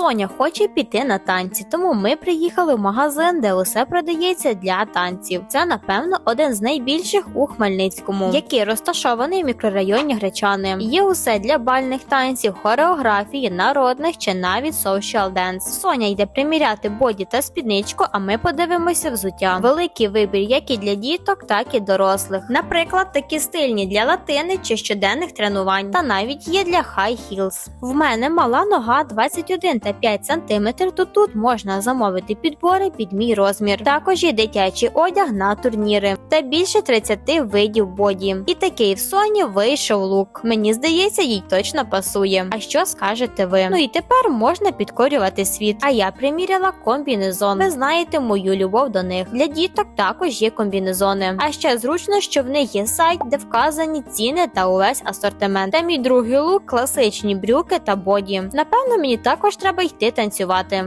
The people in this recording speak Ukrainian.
Соня хоче піти на танці, тому ми приїхали в магазин, де усе продається для танців. Це, напевно, один з найбільших у Хмельницькому, який розташований в мікрорайоні Гречани. Є усе для бальних танців, хореографії, народних чи навіть social dance. Соня йде приміряти боді та спідничку, а ми подивимося взуття. Великий вибір як і для діток, так і дорослих. Наприклад, такі стильні для латини чи щоденних тренувань, та навіть є для high heels. В мене мала нога 21 та 5 см, то тут можна замовити підбори під мій розмір. Також є дитячий одяг на турніри та більше 30 видів боді. І такий в Соні вийшов лук. Мені здається, їй точно пасує. А що скажете ви? Ну і тепер можна підкорювати світ. А я приміряла комбінезон. Ви знаєте мою любов до них. Для діток також є комбінезони. А ще зручно, що в них є сайт, де вказані ціни та увесь асортимент. Та мій другий лук класичні брюки та боді. Напевно, мені також треба йти танцювати.